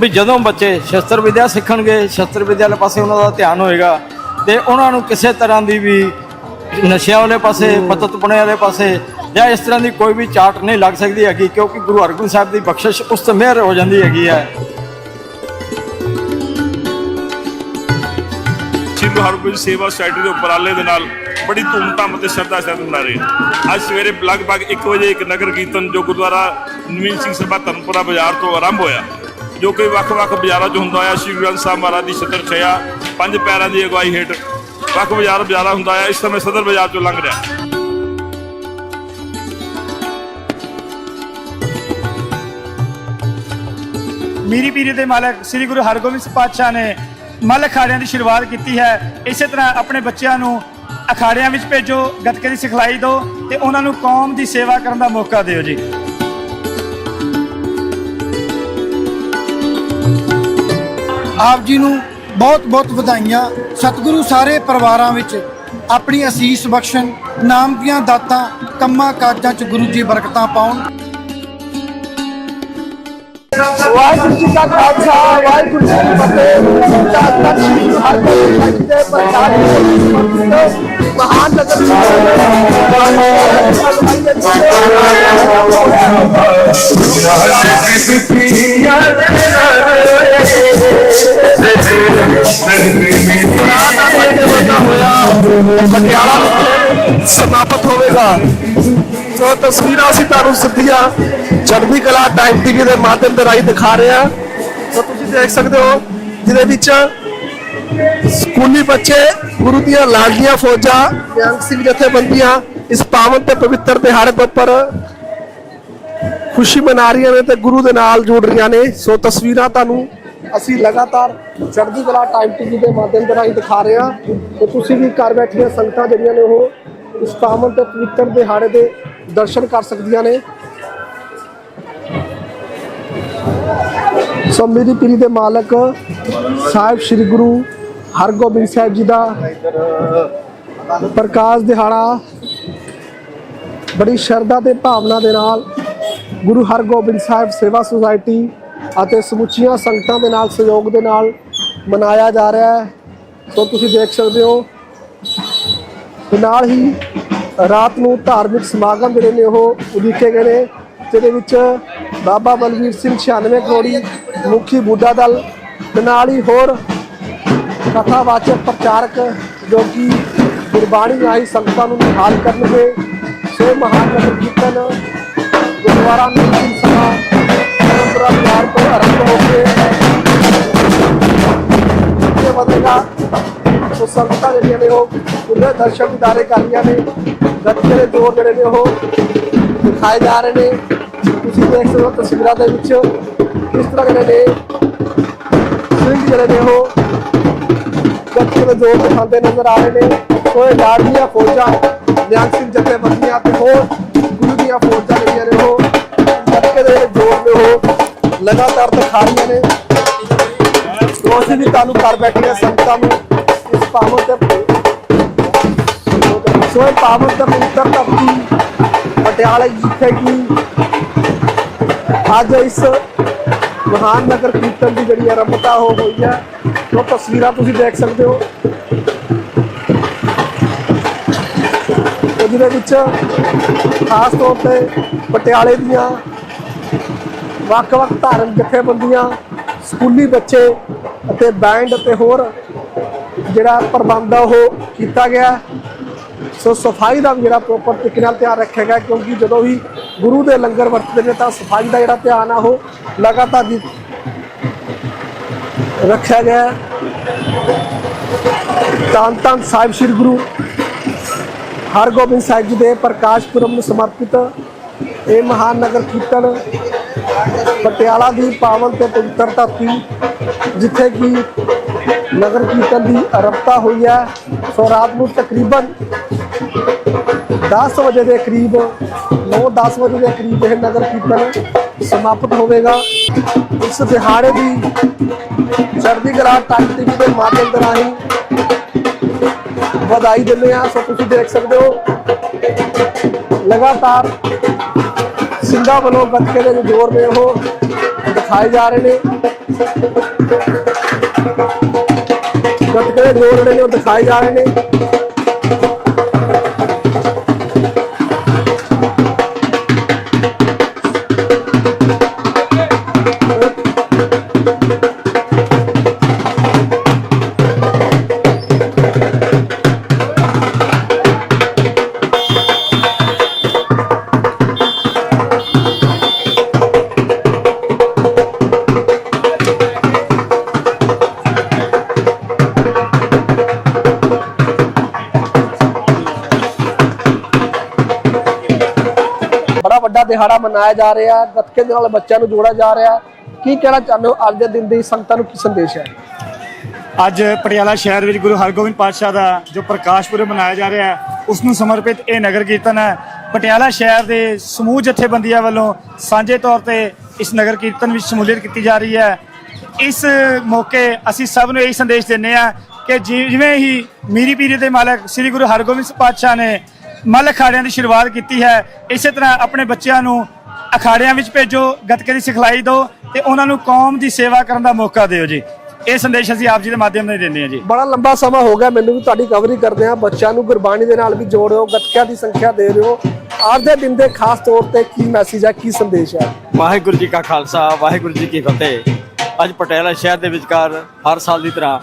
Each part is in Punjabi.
ਵੀ ਜਦੋਂ ਬੱਚੇ ਸ਼ਸਤਰ ਵਿਦਿਆ ਸਿੱਖਣਗੇ ਸ਼ਸਤਰ ਵਿਦਿਆ ਵਾਲੇ ਪਾਸੇ ਉਹਨਾਂ ਦਾ ਧਿਆਨ ਹੋਏਗਾ ਤੇ ਉਹਨਾਂ ਨੂੰ ਕਿਸੇ ਤਰ੍ਹਾਂ ਦੀ ਵੀ ਨਸ਼ਿਆਂ ਵਾਲੇ ਪਾਸੇ ਪਤਤਪਣੇ ਵਾਲੇ ਪਾਸੇ ਜਾਂ ਇਸ ਤਰ੍ਹਾਂ ਦੀ ਕੋਈ ਵੀ ਚਾਟ ਨਹੀਂ ਲੱਗ ਸਕਦੀ ਹੈਗੀ ਕਿਉਂਕਿ ਗੁਰੂ ਹਰਗੋਬਿੰਦ ਸਾਹਿਬ ਦੀ ਬਖਸ਼ਿਸ਼ ਉਸ ਤੇ ਮਿਹਰ ਹੋ ਜਾਂਦੀ ਹੈਗੀ ਹੈ। ਸ਼੍ਰੀ ਗੁਰੂ ਹਰਗੋਬਿੰਦ ਸੇਵਾ ਸੁਸਾਇਟੀ ਦੇ ਉਪਰਾਲੇ ਦੇ ਨਾਲ ਬੜੀ ਧੂਮਧਾਮ ਅਤੇ ਸ਼ਰਧਾ ਸਹਿਤ ਮਨਾ ਰਹੇ। ਅੱਜ ਸਵੇਰੇ ਲਗਭਗ 1 ਵਜੇ ਇੱਕ ਨਗਰ ਕੀਰਤਨ ਜੋ ਗੁਰਦੁਆਰਾ ਨਵੀਨ ਸਿੰਘ ਸਭਾ ਧਰਮਪੁਰਾ ਬਾਜ਼ਾਰ ਤੋਂ ਆਰੰਭ ਹੋਇਆ। ਜੋ ਕਿ ਵੱਖ-ਵੱਖ ਬਾਜ਼ਾਰਾਂ 'ਚ ਹੁੰਦਾ ਹੋਇਆ ਸ਼੍ਰੀ ਗੁਰੂ ਗ੍ਰੰਥ ਸਾਹਿਬ ਮਹਾਰਾਜ ਦੀ ਛਤਰ ਛਾਇਆ ਪੰਜ ਪੈਰਾਂ ਦੀ ਅਗਵਾਈ ਹੇਠ ਵੱਖ ਬਾਜ਼ਾਰ, ਬਾਜ਼ਾਰਾਂ ਹੁੰਦਾ ਹੈ ਇਸ ਸਮੇਂ ਸਦਰ ਬਾਜ਼ਾਰ 'ਚੋਂ ਲੰਘ ਰਿਹਾ। ਮੀਰੀ ਪੀਰੀ ਦੇ ਮਾਲਕ ਸ੍ਰੀ ਗੁਰੂ ਹਰਗੋਬਿੰਦ ਸਾਹਿਬ ਪਾਤਸ਼ਾਹ ਨੇ ਮੱਲ ਅਖਾੜਿਆਂ ਦੀ ਸ਼ੁਰੂਆਤ ਕੀਤੀ ਹੈ। ਇਸੇ ਤਰ੍ਹਾਂ ਆਪਣੇ ਬੱਚਿਆਂ ਨੂੰ ਅਖਾੜਿਆਂ ਵਿੱਚ ਭੇਜੋ, ਗੱਤਕੇ ਦੀ ਸਿਖਲਾਈ ਦਿਓ ਤੇ ਉਹਨਾਂ ਨੂੰ ਕੌਮ ਦੀ ਸੇਵਾ ਕਰਨ ਦਾ ਮੌਕਾ ਦਿਓ ਜੀ। ਆਪ ਜੀ ਨੂੰ ਬਹੁਤ ਬਹੁਤ ਵਧਾਈਆਂ। ਸਤਿਗੁਰੂ ਸਾਰੇ ਪਰਿਵਾਰਾਂ ਵਿੱਚ ਆਪਣੀ ਅਸੀਸ ਬਖਸ਼ਣ, ਨਾਮ ਦੀਆਂ ਦਾਤਾਂ, ਕੰਮਾਂ ਕਾਜਾਂ 'ਚ ਗੁਰੂ ਜੀ ਬਰਕਤਾਂ ਪਾਉਣ। ਵਾਹਿਗੁਰੂ ਜੀ ਕਾ ਖਾਲਸਾ ਵਾਹਿਗੁਰੂ ਜੀ ਕੀ ਫਤਿਹ ਧੰਨ ਧੰਨ ਸ੍ਰੀ ਗੁਰੂ ਹਰਗੋਬਿੰਦ ਸਾਹਿਬ ਜੀ ਦੇ ਪ੍ਰਕਾਸ਼ ਪੁਰਬ ਦੇ ਮਹਾਨ ਨਗਰ ਸਮਾਪਤ ਹੋਵੇਗਾ ਸੋ ਤਸਵੀਰਾਂ ਅਸੀਂ ਤੁਹਾਨੂੰ ਸਿੱਧੀਆਂ ਚੜ੍ਹਦੀ ਕਲਾ ਟਾਈਮ ਟੀਵੀ ਦੇ ਮਾਧਿਅਮ ਦੇ ਰਾਹੀਂ ਦਿਖਾ ਰਹੇ ਹਾਂ। ਸੋ ਤੁਸੀਂ ਦੇਖ ਸਕਦੇ ਹੋ, ਜਿਹਦੇ ਵਿੱਚ ਸਕੂਲੀ ਬੱਚੇ ਗੁਰੂ ਦੀਆਂ ਲਾਡਲੀਆਂ ਫੌਜਾਂ ਨਿਹੰਗ ਸਿੰਘ ਜਥੇਬੰਦੀਆਂ ਇਸ ਪਾਵਨ ਤੇ ਪਵਿੱਤਰ ਦਿਹਾੜੇ ਦੇ ਉੱਪਰ ਖੁਸ਼ੀ ਮਨਾ ਰਹੀਆਂ ਨੇ ਤੇ ਗੁਰੂ ਦੇ ਨਾਲ ਜੁੜ ਰਹੀਆਂ ਨੇ। ਸੋ ਤਸਵੀਰਾਂ ਤੁਹਾਨੂੰ ਅਸੀਂ ਲਗਾਤਾਰ ਚੜ੍ਹਦੀ ਕਲਾ ਟਾਈਮ ਟੀਵੀ ਦੇ ਮਾਧਿਅਮ ਦੇ ਰਾਹੀਂ ਦਿਖਾ ਰਹੇ ਹਾਂ। ਤੇ ਤੁਸੀਂ ਵੀ ਘਰ ਬੈਠੀਆਂ ਸੰਗਤਾਂ ਜਿਹੜੀਆਂ ਨੇ ਉਹ ਇਸ ਪਾਵਨ ਤੇ ਪਵਿੱਤਰ ਦਿਹਾੜੇ ਦੇ ਦਰਸ਼ਨ ਕਰ ਸਕਦੀਆਂ ਨੇ। ਸੋ ਮੇਰੀ ਪੀਰੀ ਦੇ ਮਾਲਕ ਸਾਹਿਬ ਸ੍ਰੀ ਗੁਰੂ ਹਰਗੋਬਿੰਦ ਸਾਹਿਬ ਜੀ ਦਾ ਪ੍ਰਕਾਸ਼ ਦਿਹਾੜਾ ਬੜੀ ਸ਼ਰਧਾ ਤੇ ਭਾਵਨਾ ਦੇ ਨਾਲ ਗੁਰੂ ਹਰਗੋਬਿੰਦ ਸਾਹਿਬ ਸੇਵਾ ਸੁਸਾਇਟੀ ਅਤੇ ਸਮੁੱਚੀਆਂ ਸੰਗਤਾਂ ਦੇ ਨਾਲ, ਸਹਿਯੋਗ ਦੇ ਨਾਲ ਮਨਾਇਆ ਜਾ ਰਿਹਾ ਹੈ। ਸੋ ਤੁਸੀਂ ਦੇਖ ਸਕਦੇ ਹੋ, ਤੇ ਨਾਲ ਹੀ ਰਾਤ ਨੂੰ ਧਾਰਮਿਕ ਸਮਾਗਮ ਜਿਹੜੇ ਨੇ ਉਹ ਉਲੀਕੇ ਗਏ ਨੇ, ਜਿਹਦੇ ਵਿੱਚ ਬਾਬਾ ਬਲਵੀਰ ਸਿੰਘ 96 ਕਰੋੜੀ ਮੁਖੀ ਬੁੱਢਾ ਦਲ ਤੇ ਨਾਲ ਹੀ ਹੋਰ ਕਥਾਵਾਚਕ ਪ੍ਰਚਾਰਕ ਜੋ ਕਿ ਗੁਰਬਾਣੀ ਰਾਹੀਂ ਸੰਗਤਾਂ ਨੂੰ ਨਿਹਾਲ ਕਰਨਗੇ। ਸੋ ਮਹਾਨ ਨਗਰ ਕੀਰਤਨ ਗੁਰਦੁਆਰਾ ਨੀਲ ਸਭਾ ਪਰੰਪਰਾ ਵਿਹਾਰ ਤੋਂ ਆਰੰਭ ਹੋ ਕੇ ਅੱਗੇ ਵਧੇਗਾ। ਸੋ ਸੰਗਤਾਂ ਜਿਹੜੀਆਂ ਨੇ ਉਹ ਪੂਰੇ ਦਰਸ਼ਨ ਦਿਦਾਰੇ ਕਰ ਰਹੀਆਂ ਨੇ। ਗੱਤਕੇ ਦੇ ਜੋਰ ਜਿਹੜੇ ਨੇ ਉਹ ਦਿਖਾਏ ਜਾ ਰਹੇ ਨੇ। ਤੁਸੀਂ ਦੇਖ ਸਕਦੇ ਹੋ ਤਸਵੀਰਾਂ ਦੇ ਵਿੱਚ ਕਿਸ ਤਰ੍ਹਾਂ ਜਿਹੜੇ ਨੇ ਸਿੰਘ ਜਿਹੜੇ ਨੇ ਉਹ ਗੱਤਕੇ ਦੇ ਜੋਰ ਦਿਖਾਉਂਦੇ ਨਜ਼ਰ ਆ ਰਹੇ ਨੇ। ਸੋ ਇਹ ਲਾੜੀਆਂ ਫੌਜਾਂ, ਨਿਹੰਗ ਸਿੰਘ ਜਥੇਬੰਦੀਆਂ ਤੇ ਹੋਰ ਗੁਰੂ ਦੀਆਂ ਫੌਜਾਂ ਜਿਹੜੀਆਂ ਨੇ ਉਹ ਗੱਤਕੇ ਦੇ ਜੋਰ ਨੇ ਉਹ ਲਗਾਤਾਰ ਦਿਖਾ ਰਹੀਆਂ ਨੇ। ਦੋਸਤ ਵੀ ਤੁਹਾਨੂੰ ਘਰ ਬੈਠੀਆਂ ਸੰਗਤਾਂ ਨੂੰ ਇਸ ਪਾਵਨ ਤੇ ਸੋਏ ਪਾਵਨ ਤੇ ਪਵਿੱਤਰ ਧਰਤੀ, ਪਟਿਆਲੇ ਜਿੱਥੇ ਕਿ? ਅੱਜ ਇਸ ਮਹਾਨ ਨਗਰ ਕੀਰਤਨ ਦੀ ਜਿਹੜੀ ਆਰੰਭਤਾ ਹੋ ਹੋਈ ਹੈ, ਉਹ ਤਸਵੀਰਾਂ ਤੁਸੀਂ ਦੇਖ ਸਕਦੇ ਹੋ। ਜਿਹਦੇ ਵਿੱਚ ਖਾਸ ਤੌਰ ਤੇ ਪਟਿਆਲੇ ਦੀਆਂ ਵੱਖ-ਵੱਖ ਧਾਰਮਿਕ ਜਥੇਬੰਦੀਆਂ, ਸਕੂਲੀ ਬੱਚੇ ਅਤੇ ਬੈਂਡ ਅਤੇ ਹੋਰ ਜਿਹੜਾ ਪ੍ਰਬੰਧ ਆ ਉਹ ਕੀਤਾ ਗਿਆ। ਸੋ ਸਫ਼ਾਈ ਦਾ ਜਿਹੜਾ ਪ੍ਰੋਪਰ ਤਰੀਕੇ ਨਾਲ ਧਿਆਨ ਰੱਖਿਆ ਗਿਆ, ਕਿਉਂਕਿ ਜਦੋਂ ਵੀ ਗੁਰੂ ਦੇ ਲੰਗਰ ਵਰਤਦੇ ਨੇ ਤਾਂ ਸਫ਼ਾਈ ਦਾ ਜਿਹੜਾ ਧਿਆਨ ਆ ਉਹ ਲਗਾਤਾਰ ਦੀ ਰੱਖਿਆ ਗਿਆ ਹੈ। ਧੰਨ ਧੰਨ ਸਾਹਿਬ ਸ੍ਰੀ ਗੁਰੂ ਹਰਗੋਬਿੰਦ ਸਾਹਿਬ ਜੀ ਦੇ ਪ੍ਰਕਾਸ਼ ਪੁਰਬ ਨੂੰ ਸਮਰਪਿਤ ਇਹ ਮਹਾਨ ਨਗਰ ਕੀਰਤਨ ਪਟਿਆਲਾ ਦੀ ਪਾਵਨ ਤੇ ਪਵਿੱਤਰ ਧਰਤੀ, ਜਿੱਥੇ ਕਿ ਨਗਰ ਕੀਰਤਨ ਦੀ ਆਰੰਭਤਾ ਹੋਈ ਹੈ ਸੋ ਰਾਤ ਨੂੰ ਤਕਰੀਬਨ 10 ਵਜੇ ਦੇ ਕਰੀਬ 9-10 ਵਜੇ ਦੇ ਕਰੀਬ ਇਹ ਨਗਰ ਕੀਰਤਨ ਸਮਾਪਤ ਹੋਵੇਗਾ। ਇਸ ਦਿਹਾੜੇ ਦੀ ਚੜ੍ਹਦੀ ਕਲਾ ਟਾਈਮ ਟੀਵੀ ਦੇ ਮਾਧਿਅਮ ਦੇ ਰਾਹੀਂ ਵਧਾਈ ਦਿੰਦੇ ਹਾਂ। ਸੋ ਤੁਸੀਂ ਦੇਖ ਸਕਦੇ ਹੋ, ਲਗਾਤਾਰ ਸਿੰਘਾਂ ਵੱਲੋਂ ਗੱਤਕੇ ਦੇ ਜ਼ੋਰ ਨੇ ਉਹ ਦਿਖਾਏ ਜਾ ਰਹੇ ਨੇ। ਗੱਤਕੇ ਦੇ ਜੋੜ ਜਿਹੜੇ ਨੇ ਉਹ ਦਿਖਾਏ ਜਾ ਰਹੇ ਨੇ। ਦਿਹਾੜਾ ਮਨਾਇਆ ਜਾ ਰਿਹਾ, ਗੱਤਕੇ ਦੇ ਨਾਲ ਬੱਚਿਆਂ ਨੂੰ ਜੋੜਿਆ ਜਾ ਰਿਹਾ। ਕੀ ਕਹਿਣਾ ਚਾਹੁੰਦੇ ਹੋ? ਅੱਜ ਦੇ ਦਿਨ ਦੀ ਸੰਗਤਾਂ ਨੂੰ ਕੀ ਸੰਦੇਸ਼ ਹੈ? ਅੱਜ ਪਟਿਆਲਾ ਸ਼ਹਿਰ ਵਿੱਚ ਗੁਰੂ ਹਰਗੋਬਿੰਦ ਪਾਤਸ਼ਾਹ ਦਾ ਜੋ ਪ੍ਰਕਾਸ਼ ਪੁਰਬ ਮਨਾਇਆ ਜਾ ਰਿਹਾ ਹੈ, ਉਸ ਨੂੰ ਸਮਰਪਿਤ ਇਹ ਨਗਰ ਕੀਰਤਨ ਹੈ। ਪਟਿਆਲਾ ਸ਼ਹਿਰ ਦੇ ਸਮੂਹ ਜਥੇਬੰਦੀਆਂ ਵੱਲੋਂ ਸਾਂਝੇ ਤੌਰ ਤੇ ਇਸ ਨਗਰ ਕੀਰਤਨ ਵਿੱਚ ਸ਼ਮੂਲੀਅਤ ਕੀਤੀ ਜਾ ਰਹੀ ਹੈ। ਇਸ ਮੌਕੇ ਅਸੀਂ ਸਭ ਨੂੰ ਇਹ ਸੰਦੇਸ਼ ਦਿੰਦੇ ਹਾਂ ਕਿ ਜਿਵੇਂ ਹੀ ਮੀਰੀ ਪੀਰੀ ਦੇ ਮਾਲਕ ਸ੍ਰੀ ਗੁਰੂ ਹਰਗੋਬਿੰਦ ਪਾਤਸ਼ਾਹ ਨੇ ਮੱਲ ਅਖਾੜਿਆਂ ਦੀ ਸ਼ੁਰੂਆਤ ਕੀਤੀ ਹੈ। ਇਸੇ ਤਰ੍ਹਾਂ ਆਪਣੇ ਬੱਚਿਆਂ ਨੂੰ ਅਖਾੜਿਆਂ ਵਿੱਚ ਭੇਜੋ ਗੱਤਕੇ ਦੀ ਸਿਖਲਾਈ ਦਿਓ ਤੇ ਉਹਨਾਂ ਨੂੰ ਕੌਮ ਦੀ ਸੇਵਾ ਕਰਨ ਦਾ ਮੌਕਾ ਦਿਓ ਜੀ। ਇਹ ਸੰਦੇਸ਼ ਅਸੀਂ ਆਪ ਜੀ ਦੇ ਮਾਧਿਅਮ ਨਾਲ ਦਿੰਦੇ ਹਾਂ ਜੀ। ਬੜਾ ਲੰਬਾ ਸਮਾਂ ਹੋ ਗਿਆ ਮੈਨੂੰ ਵੀ ਤੁਹਾਡੀ ਕਵਰੀ ਕਰਦੇ ਆ ਬੱਚਿਆਂ ਨੂੰ ਗੁਰਬਾਣੀ ਦੇ ਨਾਲ ਵੀ ਜੋੜਿਓ ਗੱਤਕਿਆਂ ਦੀ ਸੰਖਿਆ ਦੇ ਰਹੇ ਹੋ ਅੱਜ ਦੇ ਦਿਨ ਦੇ ਖਾਸ ਤੌਰ ਤੇ ਕੀ ਮੈਸੇਜ ਹੈ ਕੀ ਸੰਦੇਸ਼ ਹੈ? ਵਾਹਿਗੁਰੂ ਜੀ ਕਾ ਖਾਲਸਾ ਵਾਹਿਗੁਰੂ ਜੀ ਕੀ ਫਤਿਹ। ਅੱਜ ਪਟਿਆਲਾ ਸ਼ਹਿਰ ਦੇ ਵਿਚਕਾਰ ਹਰ ਸਾਲ ਦੀ ਤਰ੍ਹਾਂ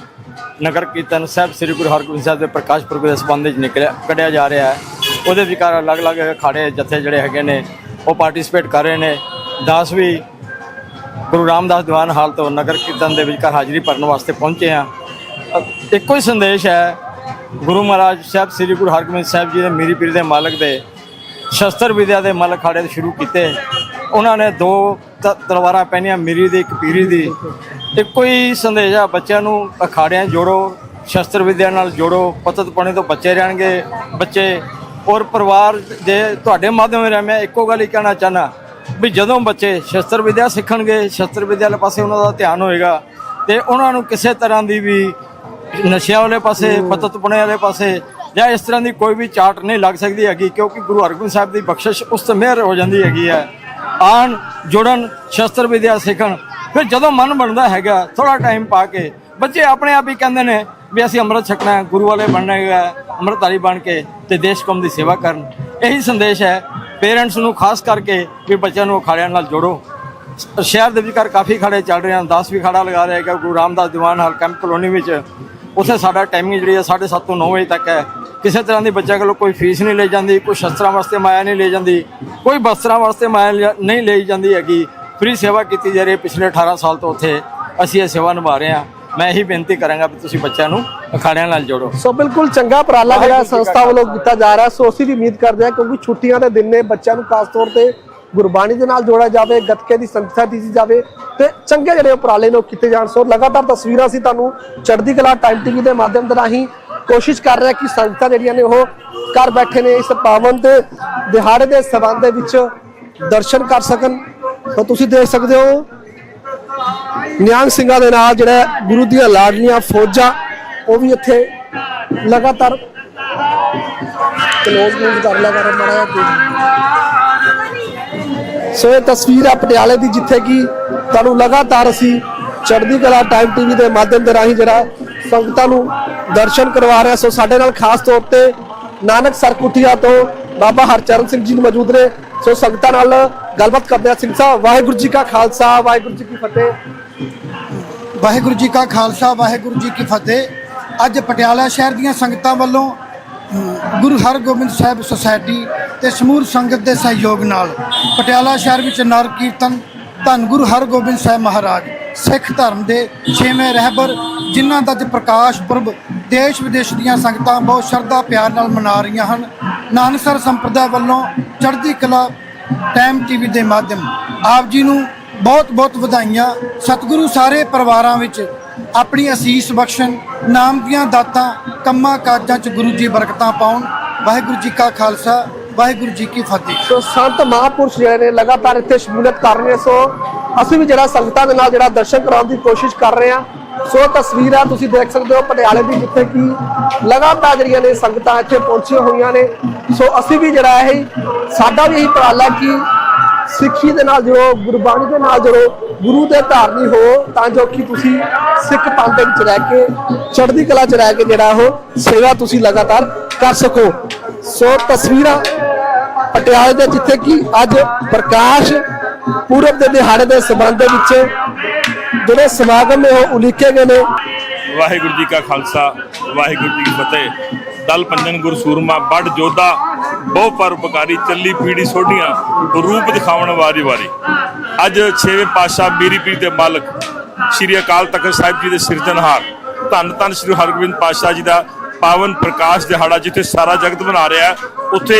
ਨਗਰ ਕੀਰਤਨ ਸਾਹਿਬ ਸ੍ਰੀ ਗੁਰੂ ਹਰਗੋਬਿੰਦ ਸਾਹਿਬ ਦੇ ਪ੍ਰਕਾਸ਼ ਪੁਰਬ ਦੇ ਸੰਬੰਧ ਵਿੱਚ ਨਿਕਲਿਆ ਕੱਢਿਆ ਜਾ ਰਿਹਾ ਹੈ। ਉਹਦੇ ਵਿਚਕਾਰ ਅਲੱਗ-ਅਲੱਗ ਅਖਾੜੇ ਜਥੇ ਜਿਹੜੇ ਹੈਗੇ ਨੇ, ਉਹ ਪਾਰਟਿਸਿਪੇਟ ਕਰ ਰਹੇ ਨੇ। ਦਾਸ ਵੀ ਗੁਰੂ ਰਾਮਦਾਸ ਦੀਵਾਨ ਹਾਲ ਤੋਂ ਨਗਰ ਕੀਰਤਨ ਦੇ ਵਿਚਕਾਰ ਹਾਜ਼ਰੀ ਭਰਨ ਵਾਸਤੇ ਪਹੁੰਚੇ ਆ। ਇੱਕੋ ਹੀ ਸੰਦੇਸ਼ ਹੈ, ਗੁਰੂ ਮਹਾਰਾਜ ਸਾਹਿਬ ਸ੍ਰੀ ਗੁਰੂ ਹਰਗੋਬਿੰਦ ਸਾਹਿਬ ਜੀ ਦੇ ਮੀਰੀ ਪੀਰ ਦੇ ਮਾਲਕ ਦੇ ਸ਼ਸਤਰ ਵਿਦਿਆ ਦੇ ਮਲ ਅਖਾੜੇ ਸ਼ੁਰੂ ਕੀਤੇ। ਉਹਨਾਂ ਨੇ ਦੋ ਤ- ਤਲਵਾਰਾਂ ਪਹਿਨੀਆਂ, ਮੀਰੀ ਦੀ, ਇੱਕ ਪੀਰੀ ਦੀ। ਇੱਕੋ ਹੀ ਸੰਦੇਸ਼ ਆ, ਬੱਚਿਆਂ ਨੂੰ ਅਖਾੜਿਆਂ ਜੋੜੋ, ਸ਼ਸਤਰ ਵਿਦਿਆ ਨਾਲ ਜੋੜੋ ਪਤਤ ਪਣੇ ਤੋਂ ਬੱਚੇ ਰਹਿਣਗੇ, ਬੱਚੇ ਔਰ ਪਰਿਵਾਰ ਦੇ ਤੁਹਾਡੇ ਮਾਧਿਅਮ ਰਾਹੀਂ ਮੈਂ ਇੱਕੋ ਗੱਲ ਹੀ ਕਹਿਣਾ ਚਾਹਨਾ ਵੀ ਜਦੋਂ ਬੱਚੇ ਸ਼ਸਤਰ ਵਿਦਿਆ ਸਿੱਖਣਗੇ ਸ਼ਸਤਰ ਵਿਦਿਆ ਵਾਲੇ ਪਾਸੇ ਉਹਨਾਂ ਦਾ ਧਿਆਨ ਹੋਏਗਾ ਤੇ ਉਹਨਾਂ ਨੂੰ ਕਿਸੇ ਤਰ੍ਹਾਂ ਦੀ ਵੀ ਨਸ਼ਿਆਂ ਵਾਲੇ ਪਾਸੇ ਪਤਤਪੁਣੇ ਵਾਲੇ ਪਾਸੇ ਜਾਂ ਇਸ ਤਰ੍ਹਾਂ ਦੀ ਕੋਈ ਵੀ ਚਾਟ ਨਹੀਂ ਲੱਗ ਸਕਦੀ ਹੈਗੀ ਕਿਉਂਕਿ ਗੁਰੂ ਹਰਗੋਬਿੰਦ ਸਾਹਿਬ ਦੀ ਬਖਸ਼ਿਸ਼ ਉਸ ਤੇ ਮਿਹਰ ਹੋ ਜਾਂਦੀ ਹੈਗੀ ਹੈ। ਆਣ ਜੁੜਨ ਸ਼ਸਤਰ ਵਿਦਿਆ ਸਿੱਖਣ ਫਿਰ ਜਦੋਂ ਮਨ ਬਣਦਾ ਹੈਗਾ ਥੋੜਾ ਟਾਈਮ ਪਾ ਕੇ ਬੱਚੇ ਆਪਣੇ ਆਪ ਹੀ ਕਹਿੰਦੇ ਨੇ ਵੀ ਅਸੀਂ ਅੰਮ੍ਰਿਤ ਛਕਣਾ ਹੈ ਗੁਰੂ ਵਾਲੇ ਬਣਨਾ ਹੈਗਾ ਅੰਮ੍ਰਿਤਧਾਰੀ ਬਣ ਕੇ। ਤੇ ਦੇਸ਼ ਕੌਮ ਦੀ ਸੇਵਾ ਕਰਨ। ਇਹੀ ਸੰਦੇਸ਼ ਹੈ, ਪੇਰੈਂਟਸ ਨੂੰ ਖਾਸ ਕਰਕੇ ਵੀ ਬੱਚਿਆਂ ਨੂੰ ਅਖਾੜਿਆਂ ਨਾਲ ਜੋੜੋ। ਸ਼ਹਿਰ ਦੇ ਵਿਚਕਾਰ ਕਾਫੀ ਖਾੜੇ ਚੱਲ ਰਹੇ ਹਨ 10 ਵੀ ਖਾੜਾ ਲਗਾ ਰਿਹਾ ਹੈਗਾ, Guru Ramdas Diwan hall camp colony ਵਿੱਚ। ਉੱਥੇ ਸਾਡਾ ਟਾਈਮਿੰਗ ਜਿਹੜੀ ਹੈ 7:30 ਤੋਂ 9 ਵਜੇ ਤੱਕ ਹੈ। ਕਿਸੇ ਤਰ੍ਹਾਂ ਦੀ ਬੱਚਿਆਂ ਕੋਲੋਂ ਕੋਈ ਫੀਸ ਨਹੀਂ ਲਈ ਜਾਂਦੀ ਕੋਈ ਸ਼ਸਤਰਾਂ ਵਾਸਤੇ ਮਾਇਆ ਨਹੀਂ ਲਈ ਜਾਂਦੀ, ਕੋਈ ਬਸਤਰਾਂ ਵਾਸਤੇ ਮਾਇਆ ਲਿਆ- ਨਹੀਂ ਲਈ ਜਾਂਦੀ ਹੈਗੀ। ਫ੍ਰੀ ਸੇਵਾ ਕੀਤੀ ਜਾ ਰਹੀ ਹੈ ਪਿਛਲੇ 18 ਸਾਲ ਤੋਂ ਉੱਥੇ। ਅਸੀਂ ਇਹ ਸੇਵਾ ਨਿਭਾ ਰਹੇ ਹਾਂ। ਮੈਂ ਇਹੀ ਬੇਨਤੀ ਕਰਾਂਗਾ ਵੀ ਤੁਸੀਂ ਬੱਚਿਆਂ ਨੂੰ ਅਖਾੜਿਆਂ ਨਾਲ ਜੋੜੋ। ਸੋ ਬਿਲਕੁਲ ਚੰਗਾ ਉਪਰਾਲਾ ਜਿਹੜਾ ਸੰਸਥਾ ਵੱਲੋਂ ਕੀਤਾ ਜਾ ਰਿਹਾ। ਸੋ ਅਸੀਂ ਵੀ ਉਮੀਦ ਕਰਦੇ ਹਾਂ ਕਿਉਂਕਿ ਛੁੱਟੀਆਂ ਦੇ ਦਿਨ ਨੇ ਬੱਚਿਆਂ ਨੂੰ ਖਾਸ ਤੌਰ ਤੇ ਗੁਰਬਾਣੀ ਦੇ ਨਾਲ ਜੋੜਿਆ ਜਾਵੇ ਗੱਤਕੇ ਦੀ ਸੰਸਥਾ ਦਿੱਤੀ ਜਾਵੇ ਤੇ ਚੰਗੇ ਜਿਹੜੇ ਉਪਰਾਲੇ ਨੇ ਉਹ ਕੀਤੇ ਜਾਣ। ਸੋ ਲਗਾਤਾਰ ਤਸਵੀਰਾਂ ਅਸੀਂ ਤੁਹਾਨੂੰ ਚੜ੍ਹਦੀ ਕਲਾ ਟਾਈਮ ਟੀਵੀ ਦੇ ਮਾਧਿਅਮ ਦੇ ਰਾਹੀਂ ਕੋਸ਼ਿਸ਼ ਕਰ ਰਹੇ ਕਿ ਸੰਗਤਾਂ ਜਿਹੜੀਆਂ ਨੇ ਉਹ ਘਰ ਬੈਠੇ ਨੇ ਇਸ ਪਾਵਨ ਤੇ ਦਿਹਾੜੇ ਦੇ ਸਬੰਧ ਦੇ ਵਿੱਚ ਦਰਸ਼ਨ ਕਰ ਸਕਣ। ਤਾਂ ਤੁਸੀਂ ਦੇਖ ਸਕਦੇ ਹੋ ਨਿਹੰਗ ਸਿੰਘਾਂ ਦੇ ਨਾਲ ਜਿਹੜਾ ਗੁਰੂ ਦੀਆਂ ਲਾਡਲੀਆਂ ਫੌਜਾਂ, ਉਹ ਵੀ ਇੱਥੇ ਲਗਾਤਾਰ ਕਲੋਜ਼ ਕਲੋਜ਼ ਕਰ ਲਿਆ ਕਰ ਮਾੜਾ ਜਿਹਾ ਸੋ ਇਹ ਤਸਵੀਰ ਆ ਪਟਿਆਲੇ ਦੀ, ਜਿੱਥੇ ਕਿ ਤੁਹਾਨੂੰ ਲਗਾਤਾਰ ਅਸੀਂ ਚੜ੍ਹਦੀ ਕਲਾ ਟਾਈਮ ਟੀਵੀ ਦੇ ਮਾਧਿਅਮ ਦੇ ਰਾਹੀਂ ਜਿਹੜਾ ਸੰਗਤਾਂ ਨੂੰ ਦਰਸ਼ਨ ਕਰਵਾ ਰਹੇ ਸੋ ਸਾਡੇ ਨਾਲ ਖਾਸ ਤੌਰ ਤੇ ਨਾਨਕ ਸਰਕੁਟੀਆ ਤੋਂ ਬਾਬਾ ਹਰਚਰਨ ਸਿੰਘ ਜੀ ਮੌਜੂਦ ਨੇ। ਸੋ ਸੰਗਤਾਂ ਨਾਲ ਗੱਲਬਾਤ ਕਰਦੇ ਆ ਸਿੰਘ ਸਾਹਿਬ, ਵਾਹਿਗੁਰੂ ਜੀ ਕਾ ਖਾਲਸਾ, ਵਾਹਿਗੁਰੂ ਜੀ ਕੀ ਫਤਿਹ। ਵਾਹਿਗੁਰੂ ਜੀ ਕਾ ਖਾਲਸਾ, ਵਾਹਿਗੁਰੂ ਜੀ ਕੀ ਫਤਿਹ। ਅੱਜ ਪਟਿਆਲਾ ਸ਼ਹਿਰ ਦੀਆਂ ਸੰਗਤਾਂ ਵੱਲੋਂ ਗੁਰੂ ਹਰਗੋਬਿੰਦ ਸਾਹਿਬ ਸੁਸਾਇਟੀ ਤੇ ਸਮੂਹ ਸੰਗਤ ਦੇ ਸਹਿਯੋਗ ਨਾਲ ਪਟਿਆਲਾ ਸ਼ਹਿਰ ਵਿੱਚ ਨਰ ਕੀਰਤਨ ਧੰਨ ਗੁਰੂ ਹਰਗੋਬਿੰਦ ਸਾਹਿਬ ਮਹਾਰਾਜ, ਸਿੱਖ ਧਰਮ ਦੇ ਛੇਵੇਂ ਰਹਿਬਰ, ਜਿਨ੍ਹਾਂ ਦਾ ਅੱਜ ਪ੍ਰਕਾਸ਼ ਪੁਰਬ ਦੇਸ਼ ਵਿਦੇਸ਼ ਦੀਆਂ ਸੰਗਤਾਂ ਬਹੁਤ ਸ਼ਰਧਾ, ਪਿਆਰ ਨਾਲ ਮਨਾ ਰਹੀਆਂ ਹਨ। ਨਾਨਕਸਰ ਸੰਪਰਦਾ ਵੱਲੋਂ ਚੜ੍ਹਦੀ ਕਲਾ ਟਾਈਮ ਟੀਵੀ ਦੇ ਮਾਧਿਅਮ ਆਪ ਜੀ ਨੂੰ ਬਹੁਤ ਬਹੁਤ ਵਧਾਈਆਂ। ਸਤਿਗੁਰੂ ਸਾਰੇ ਪਰਿਵਾਰਾਂ ਵਿੱਚ ਆਪਣੀ ਅਸੀਸ ਬਖਸ਼ਣ, ਨਾਮ ਦੀਆਂ ਦਾਤਾਂ, ਕੰਮਾਂ ਕਾਜਾਂ 'ਚ ਗੁਰੂ ਜੀ ਬਰਕਤਾਂ ਪਾਉਣ। ਵਾਹਿਗੁਰੂ ਜੀ ਕਾ ਖਾਲਸਾ, ਵਾਹਿਗੁਰੂ ਜੀ ਕੀ ਫਤਿਹ। ਸੋ ਸੰਤ ਮਹਾਪੁਰਸ਼ ਜਿਹੜੇ ਨੇ ਲਗਾਤਾਰ ਇੱਥੇ ਸ਼ਮੂਲੀਅਤ ਕਰ ਰਹੇ ਸੋ ਅਸੀਂ ਵੀ ਜਿਹੜਾ ਸੰਗਤਾਂ ਦੇ ਨਾਲ ਜਿਹੜਾ ਦਰਸ਼ਨ ਕਰਾਉਣ ਦੀ ਕੋਸ਼ਿਸ਼ ਕਰ ਰਹੇ ਹਾਂ। ਸੋ ਤਸਵੀਰਾਂ ਤੁਸੀਂ ਦੇਖ ਸਕਦੇ ਹੋ, ਪਟਿਆਲੇ ਦੀ ਜਿੱਥੇ ਕਿ ਲਗਾਤਾਰ ਜਿਹੜੀਆਂ ਨੇ ਸੰਗਤਾਂ ਇੱਥੇ ਪਹੁੰਚੀਆਂ ਹੋਈਆਂ ਨੇ। ਸੋ ਅਸੀਂ ਵੀ ਜਿਹੜਾ ਇਹ ਸਾਡਾ ਵੀ ਇਹੀ ਉਪਰਾਲਾ ਕਿ ਸਿੱਖੀ ਦੇ ਨਾਲ ਜੁੜੋ, ਗੁਰਬਾਣੀ ਦੇ ਨਾਲ ਜੁੜੋ, ਗੁਰੂ ਦੇ ਧਾਰਨੀ ਹੋ, ਤਾਂ ਜੋ ਕਿ ਤੁਸੀਂ ਸਿੱਖ ਪੰਥ ਦੇ ਵਿੱਚ ਰਹਿ ਕੇ, ਚੜ੍ਹਦੀ ਕਲਾ 'ਚ ਰਹਿ ਕੇ ਜਿਹੜਾ ਉਹ ਸੇਵਾ ਤੁਸੀਂ ਲਗਾਤਾਰ ਕਰ ਸਕੋ। ਸੋ ਤਸਵੀਰਾਂ ਪਟਿਆਲੇ ਦੇ ਜਿੱਥੇ ਕਿ ਅੱਜ ਪ੍ਰਕਾਸ਼ ਪੂਰਬ ਦੇ ਦਿਹਾੜੇ ਦੇ ਸਬੰਧ ਦੇ ਵਿੱਚ ਜਿਹੜੇ ਸਮਾਗਮ ਨੇ ਉਹ ਉਲੀਕੇ ਗਏ ਨੇ। ਵਾਹਿਗੁਰੂ ਜੀ ਕਾ ਖਾਲਸਾ, ਵਾਹਿਗੁਰੂ ਜੀ ਕੀ ਫਤਿਹ। ਦਲ ਪੰਜਨ ਗੁਰ ਸੂਰਮਾ ਬੜ ਜੋਧਾ, ਬਹੁ ਪਰਉਪਕਾਰੀ, ਚੱਲੀ ਪੀੜੀ ਸੋਢੀਆਂ, ਰੂਪ ਦਿਖਾਉਣ ਵਾਰੀ ਵਾਰੀ। ਅੱਜ ਛੇਵੇਂ ਪਾਤਸ਼ਾਹ ਮੀਰੀ ਪੀਰ ਦੇ ਮਾਲਕ ਸ੍ਰੀ ਅਕਾਲ ਤਖਤ ਸਾਹਿਬ ਜੀ ਦੇ ਸਿਰਜਣਹਾਰ ਧੰਨ ਧੰਨ ਸ੍ਰੀ ਹਰਗੋਬਿੰਦ ਪਾਤਸ਼ਾਹ ਜੀ ਦਾ ਪਾਵਨ ਪ੍ਰਕਾਸ਼ ਦਿਹਾੜਾ ਜਿੱਥੇ ਸਾਰਾ ਜਗਤ ਮਨਾ ਰਿਹਾ ਉੱਥੇ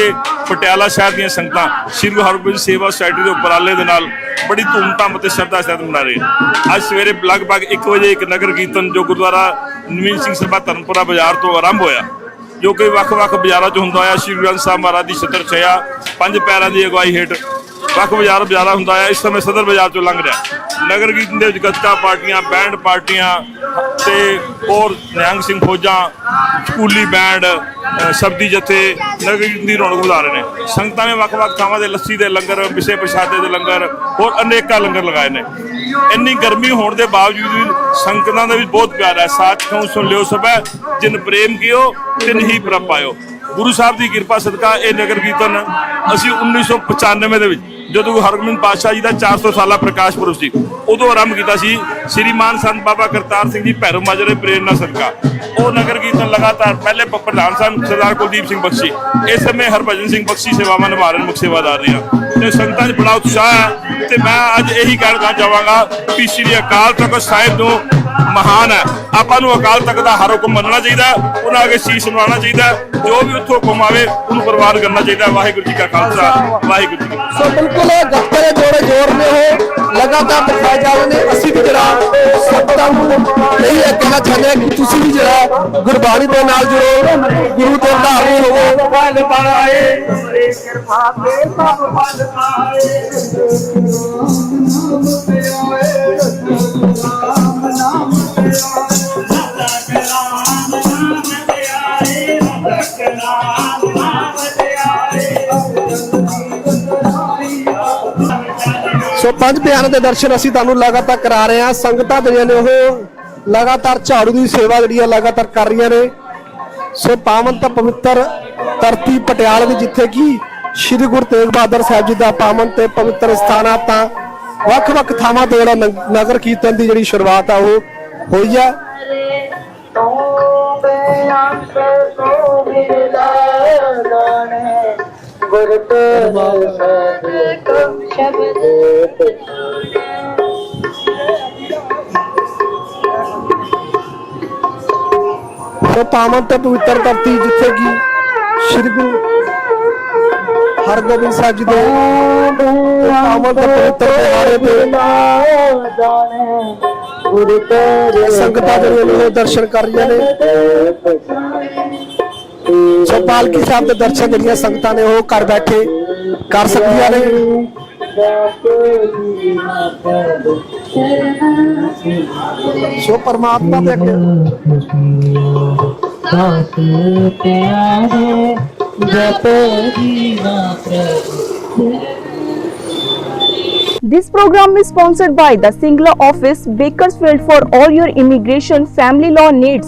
ਪਟਿਆਲਾ ਸ਼ਹਿਰ ਦੀਆਂ ਸੰਗਤਾਂ, ਸ੍ਰੀ ਗੁਰੂ ਹਰਗੋਬਿੰਦ ਸੇਵਾ ਸੁਸਾਇਟੀ ਦੇ ਉਪਰਾਲੇ ਦੇ ਨਾਲ ਬੜੀ ਧੂਮਧਾਮ ਅਤੇ ਸ਼ਰਧਾ ਸਹਿਤ ਮਨਾ ਰਹੇ ਅੱਜ ਸਵੇਰੇ ਲਗਭਗ 1 ਵਜੇ ਇੱਕ ਨਗਰ ਕੀਰਤਨ ਜੋ ਗੁਰਦੁਆਰਾ ਨਵੀਨ ਸਿੰਘ ਸਭਾ ਧਰਮਪੁਰਾ ਬਾਜ਼ਾਰ ਤੋਂ ਆਰੰਭ ਹੋਇਆ। ਜੋ ਕਿ ਵੱਖ-ਵੱਖ ਬਾਜ਼ਾਰਾਂ 'ਚ ਹੁੰਦਾ ਆ। ਸ੍ਰੀ ਗੁਰੂ ਗ੍ਰੰਥ ਸਾਹਿਬ ਮਹਾਰਾਜ ਦੀ ਛਤਰ ਛਾਇਆ ਪੰਜ ਪੈਰਾਂ ਦੀ ਅਗਵਾਈ ਹੇਠ ਵੱਖ ਬਾਜ਼ਾਰ ਬਾਜ਼ਾਰਾ ਹੁੰਦਾ ਆ। ਇਸ ਸਮੇਂ ਸਦਰ ਬਾਜ਼ਾਰ ਚੋਂ ਲੰਘ ਰਿਹਾ। ਨਗਰ ਕੀਰਤਨ ਦੇ ਵਿੱਚ ਗੱਤਕਾ ਪਾਰਟੀਆਂ ਬੈਂਡ ਪਾਰਟੀਆਂ ਤੇ ਹੋਰ ਨਿਹੰਗ ਸਿੰਘ ਫੌਜਾਂ ਸਕੂਲੀ ਬੈਂਡ ਅ, ਸ਼ਬਦੀ ਜਥੇ ਨਗਰ ਕੀਰਤਨ ਦੀ ਰੌਣਕ ਵਧਾ ਰਹੇ ਨੇ। ਸੰਗਤਾਂ ਨੇ ਵੱਖ-ਵੱਖ ਥਾਵਾਂ ਦੇ ਲੱਸੀ ਦੇ ਲੰਗਰ ਵਿਸ਼ੇ ਪ੍ਰਸ਼ਾਦੇ ਦੇ ਲੰਗਰ ਹੋਰ ਅਨੇਕਾਂ ਲੰਗਰ ਲਗਾਏ ਨੇ। ਇੰਨੀ ਗਰਮੀ ਹੋਣ ਦੇ ਬਾਵਜੂਦ ਵੀ ਸੰਗਤਾਂ ਦਾ ਵੀ ਬਹੁਤ ਪਿਆਰ ਹੈ। ਸਾਥ ਕਹੂੰ ਸੁਣ ਲਿਓ ਸਭੈ? ਜਿਨ ਪ੍ਰੇਮ ਕੀਓ, ਤਿਨ ਹੀ ਪ੍ਰਭ ਪਾਇਓ। ਗੁਰੂ ਸਾਹਿਬ ਦੀ ਕਿਰਪਾ ਸਦਕਾ ਇਹ ਨਗਰ ਕੀਰਤਨ ਅਸੀਂ 1995 ਦੇ ਵਿੱਚ ਜਦੋਂ ਗੁਰੂ ਹਰਗੋਬਿੰਦ ਪਾਤਸ਼ਾਹ ਜੀ ਦਾ 400 ਸਾਲਾ ਪ੍ਰਕਾਸ਼ ਪੁਰਬ ਸੀ, ਉਦੋਂ ਆਰੰਭ ਕੀਤਾ ਸੀ ਸ੍ਰੀਮਾਨ ਸੰਤ ਬਾਬਾ ਕਰਤਾਰ ਸਿੰਘ ਜੀ ਭੈਰੋ ਮਾਜਰੇ ਪ੍ਰੇਰਨਾ ਸਦਕਾ। ਉਹ ਨਗਰ ਕੀਰਤਨ ਲਗਾਤਾਰ ਪਹਿਲੇ ਪ੍ਰਧਾਨ ਸਨ, ਸਰਦਾਰ ਕੁਲਦੀਪ ਸਿੰਘ ਬਖਸ਼ੀ। ਇਸ ਸਮੇਂ ਹਰਭਜਨ ਸਿੰਘ ਬਖਸ਼ੀ ਸੇਵਾਵਾਂ ਨਿਭਾ ਰਹੇ ਨੇ ਸੇਵਾਦਾਰ ਦੀਆਂ ਤੇ ਸੰਗਤਾਂ 'ਚ ਬੜਾ ਉਤਸ਼ਾਹ ਹੈ ਤੇ ਮੈਂ ਅੱਜ ਇਹੀ ਕਹਿਣਾ ਚਾਹਾਂਗਾ ਕਿ ਸ੍ਰੀ ਅਕਾਲ ਤਖਤ ਸਾਹਿਬ ਨੂੰ ਮਹਾਨ ਹੈ। ਆਪਾਂ ਨੂੰ ਅਕਾਲ ਤਖਤ ਦਾ ਹਰ ਹੁਕਮ ਮੰਨਣਾ ਚਾਹੀਦਾ ਹੈ, ਉਹਨਾਂ ਅੱਗੇ ਸੀਸ ਨਿਵਾਉਣਾ ਚਾਹੀਦਾ ਹੈ। ਜੋ ਵੀ ਉੱਥੋਂ ਹੁਕਮ ਆਵੇ ਉਹਨੂੰ ਪ੍ਰਵਾਨ ਕਰਨਾ ਚਾਹੀਦਾ ਹੈ। ਵਾਹਿਗੁਰੂ ਜੀ ਕਾ ਖਾਲਸਾ ਵਾਹਿਗੁਰੂ ਜੀ ਸੋ ਬਿਲਕੁਲ ਦੇ ਜੋੜੇ ਜੋੜ ਨੇ ਉਹ ਲਗਾਤਾਰ ਦਿਖਾਏ ਜਾ ਰਹੇ ਨੇ। ਅਸੀਂ ਵੀ ਜਿਹੜਾ ਸਤਿਗੁਰਾਂ ਨੂੰ ਇਹੀ ਇਹ ਕਹਿਣਾ ਚਾਹੁੰਦੇ ਹਾਂ ਕਿ ਤੁਸੀਂ ਵੀ ਜਿਹੜਾ ਗੁਰਬਾਣੀ ਦੇ ਨਾਲ ਜੁੜੋ। ਗੁਰੂ ਤੋਂ ਧਾਰਨੀ ਹੋਵੋ। ਫਲ ਪਾਏ ਕਿਰਪਾ ਤੇ ਸਭ ਫਲ ਪਾਏ ਸੋ ਪੰਜ ਪਿਆਰਿਆਂ ਦੇ ਦਰਸ਼ਨ ਅਸੀਂ ਤੁਹਾਨੂੰ ਲਗਾਤਾਰ ਕਰਾ ਰਹੇ ਹਾਂ। ਸੰਗਤਾਂ ਜਿਹੜੀਆਂ ਨੇ ਉਹ ਲਗਾਤਾਰ ਝਾੜੂ ਦੀ ਸੇਵਾ ਜਿਹੜੀ ਆ ਲਗਾਤਾਰ ਕਰ ਰਹੀਆਂ ਨੇ। ਸੋ ਪਾਵਨ ਤਾਂ ਪਵਿੱਤਰ ਧਰਤੀ ਪਟਿਆਲਾ ਦੀ ਜਿੱਥੇ ਕਿ ਸ੍ਰੀ ਗੁਰੂ ਤੇਗ ਬਹਾਦਰ ਸਾਹਿਬ ਜੀ ਦਾ ਪਾਵਨ ਤੇ ਪਵਿੱਤਰ ਸਥਾਨ ਆ ਤਾਂ ਵੱਖ-ਵੱਖ ਥਾਵਾਂ ਤੋਂ ਜਿਹੜਾ ਨਗ- ਨਗਰ ਕੀਰਤਨ ਦੀ ਜਿਹੜੀ ਸ਼ੁਰੂਆਤ ਆ ਉਹ ਹੋਈ ਆ। ਸੋ ਪਾਵਨ ਤੇ ਪਵਿੱਤਰ ਧਰਤੀ ਜਿੱਥੇ ਕਿ ਸ੍ਰੀ ਗੁਰੂ ਹਰਗੋਬਿੰਦ ਸਾਹਿਬ ਜੀ ਦੇ ਪਾਵਨ ਤੇ ਪਵਿੱਤਰ ਦਿਹਾੜੇ ਤੇ ਸੰਗਤਾਂ ਜਿਹੜੀਆਂ ਨੇ ਉਹ ਦਰਸ਼ਨ ਕਰ ਰਹੀਆਂ ਨੇ। ਸੋ ਪਾਲਕੀ ਸਾਹਿਬ ਦੇ ਦਰਸ਼ਨ ਜਿਹੜੀਆਂ ਸੰਗਤਾਂ ਨੇ ਉਹ ਘਰ ਬੈਠੇ ਕਰ ਸਕਦੀਆਂ ਨੇ। ਸੋ ਪਰਮਾਤਮਾ ਦੇ ਅੱਗੇ ਪਿਆਰੇ ਜਪ ਦੀਨਾ ਪ੍ਰਭੂ This program is sponsored by the Singla office Bakersfield for all your immigration family law needs